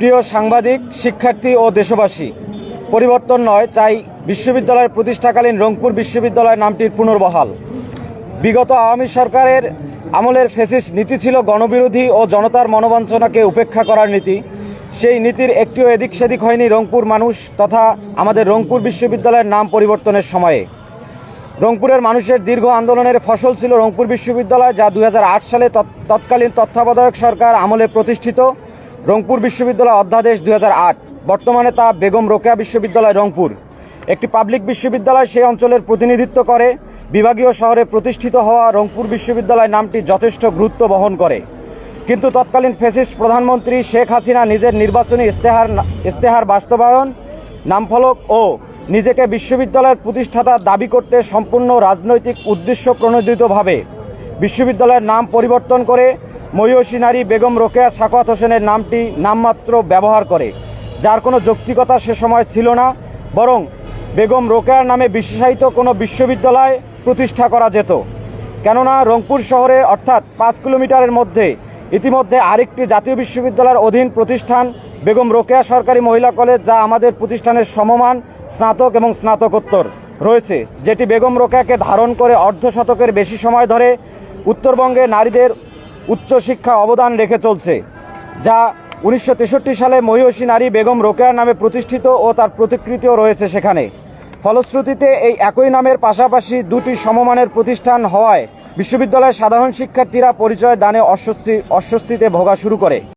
প্রিয় সাংবাদিক, শিক্ষার্থী ও দেশবাসী, পরিবর্তন নয়, চাই বিশ্ববিদ্যালয়ের প্রতিষ্ঠাকালীন রংপুর বিশ্ববিদ্যালয় নামটির পুনর্বহাল। বিগত আওয়ামী সরকারের আমলের ফেসিস নীতি ছিল গণবিরোধী ও জনতার মনোবাঞ্ছনাকে উপেক্ষা করার নীতি। সেই নীতির একটিও এদিক সেদিক হয়নি রংপুর মানুষ তথা আমাদের রংপুর বিশ্ববিদ্যালয়ের নাম পরিবর্তনের সময়ে। রংপুরের মানুষের দীর্ঘ আন্দোলনের ফসল ছিল রংপুর বিশ্ববিদ্যালয়, যা দু হাজার আট সালে তৎ- তৎকালীন তত্ত্বাবধায়ক সরকার আমলে প্রতিষ্ঠিত। রংপুর বিশ্ববিদ্যালয় অধ্যাদেশ দু হাজার আট। বর্তমানে তা বেগম রোকেয়া বিশ্ববিদ্যালয়, রংপুর। একটি পাবলিক বিশ্ববিদ্যালয় সেই অঞ্চলের প্রতিনিধিত্ব করে। বিভাগীয় শহরে প্রতিষ্ঠিত হওয়া রংপুর বিশ্ববিদ্যালয় নামটি যথেষ্ট গুরুত্ব বহন করে। কিন্তু তৎকালীন ফেসিস্ট প্রধানমন্ত্রী শেখ হাসিনা নিজের নির্বাচনী ইস্তেহার ইস্তেহার বাস্তবায়ন, নামফলক ও নিজেকে বিশ্ববিদ্যালয়ের প্রতিষ্ঠাতা দাবি করতে সম্পূর্ণ রাজনৈতিক উদ্দেশ্য প্রণোদিতভাবে বিশ্ববিদ্যালয়ের নাম পরিবর্তন করে মহিষী নারী বেগম রোকেয়া সাকওয়াত হোসেনের নামটি নামমাত্র ব্যবহার করে, যার কোনো যৌক্তিকতা সে সময় ছিল না, বরং বেগম রোকেয়ার নামে বিশেষায়িত কোনো বিশ্ববিদ্যালয় প্রতিষ্ঠা করা যেত। কেননা রংপুর শহরে অর্থাৎ পাঁচ কিলোমিটারের মধ্যে ইতিমধ্যে আরেকটি জাতীয় বিশ্ববিদ্যালয়ের অধীন প্রতিষ্ঠান বেগম রোকেয়া সরকারি মহিলা কলেজ, যা আমাদের প্রতিষ্ঠানের সমমান, স্নাতক এবং স্নাতকোত্তর রয়েছে, যেটি বেগম রোকেয়াকে ধারণ করে অর্ধ শতকের বেশি সময় ধরে উত্তরবঙ্গে নারীদের উচ্চশিক্ষা অবদান রেখে চলছে, যা উনিশশো তেষট্টি সালে মহিষী নারী বেগম রোকেয়ার নামে প্রতিষ্ঠিত ও তার প্রতিকৃতিও রয়েছে সেখানে। ফলশ্রুতিতে এই একই নামের পাশাপাশি দুটি সমমানের প্রতিষ্ঠান হওয়ায় বিশ্ববিদ্যালয়ের সাধারণ শিক্ষার্থীরা পরিচয় দানে অস্বস্তি অস্বস্তিতে ভোগা শুরু করে।